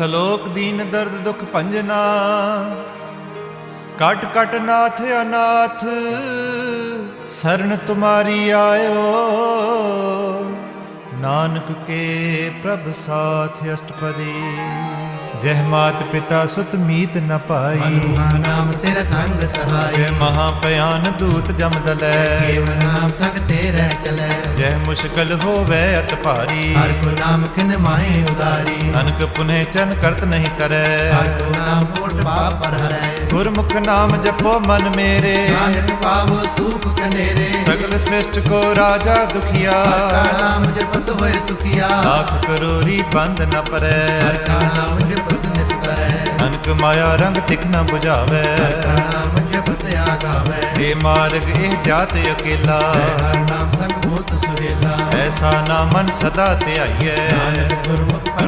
ਸਲੋਕ ਦੀਨ ਦਰਦ ਦੁਖ ਭੰਜਨਾ ਕਟ ਕਟ ਨਾਥ ਅਨਾਥ ਸਰਨ ਤੁਮਾਰੀ ਆਇਓ। ਨਾਨਕ ਕੇ ਪ੍ਰਭ ਸਾਥ ਅਸ਼ਟਪਦੀ। ਜਹ ਮਾਤ ਪਿਤਾ ਸੁਤ ਮੀਤ ਨ ਪਾਈ। ਮਨੁਆ ਨਾਮ ਤੇਰਾ ਸੰਗ ਸਹਾਈ। ਮਹਾ ਭਿਆਨ ਦੂਤ ਜਮ ਦਲੈ। ਕੇਵ ਨਾਮ ਸੰਗ ਤੇਰੇ ਚਲੇ। ਮੁਸ਼ਕਲ ਹੋਵੇ ਅਤ ਭਾਰੀ ਹਰ ਕੋ ਨਾਮ ਕਿਨ ਮਾਹੇ ਉਦਾਰੀ। ਅਨਕ ਪੁਨੇ ਚਨ ਕਰਤ ਨਹੀਂ ਕਰੈ। ਹਰ ਕੋ ਨਾਮ ਕੋਟ ਪਾਪ ਪਰ ਹਰੈ। ਗੁਰਮੁਖ ਨਾਮ ਜਪੋ ਮਨ ਮੇਰੇ। ਨਾਨਕ ਪਾਵੋ ਸੂਖ ਕਨੇਰੇ। ਸਗਲ ਸ੍ਰਿਸ਼ਟ ਕੋ ਰਾਜਾ ਦੁਖੀਆ। ਹਰ ਨਾਮ ਜਪਤ ਹੋਏ ਸੁਖੀਆ। ਆਖ ਕਰੋਰੀ ਬੰਦ ਨ ਪਰੈ। ਹਰ ਕਾ ਨਾਮ ਜਪਤ ਨਿਸਤਰੈ ਅਨਕ ਮਾਇਆ ਰੰਗ ਤਿਖ ਨ 부ਝਾਵੈ ਹਰ ਕਾ ਨਾਮ ਜਪਤ ਆਗਾਵੈ। ਇਹ ਮਾਰਗ ਇਹ ਜਾਤ ਅਕੇਲਾ। ਹਰ ਨਾਮ ਸੰਗ ਨਾ ਮਨ ਸਦਾ ਧਿਆਈਐ। ਨਾਨਕ ਗੁਰਮੁਖ